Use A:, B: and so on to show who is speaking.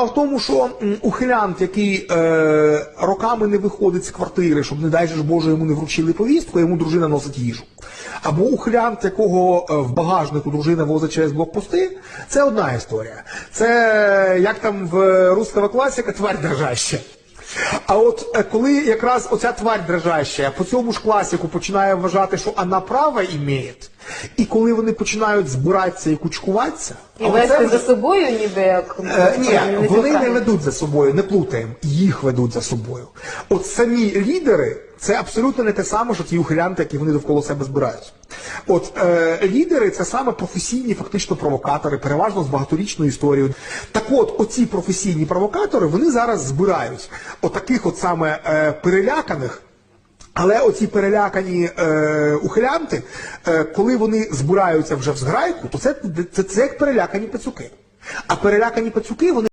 A: Справа в тому, що ухилянт, який е, роками не виходить з квартири, щоб, не дай ж Боже, йому не вручили повістку, йому дружина носить їжу. Або ухилянт, якого е, в багажнику дружина возить через блокпости, це одна історія. Це як там в русского класіка тварь держаща. А от е, коли якраз оця тварь дрожаща по цьому ж класіку починає вважати, що вона право імеє, і коли вони починають збиратися і кучкуватися,
B: І вести
A: вже-
B: за собою, ніби як
A: Е, ні, вони не
B: ведуть.
A: ведуть за собою, не плутаємо, їх ведуть за собою. От самі лідери це абсолютно не те саме, що ті ухилянти, які вони довкола себе збирають. От е, лідери це саме професійні, фактично провокатори, переважно з багаторічною історією. Так от, оці професійні провокатори, вони зараз збирають отаких от саме е, переляканих. Але оці перелякані е, ухилянти, е, коли вони збираються вже в зграйку, то це, це, це як перелякані пацюки. А перелякані пацюки вони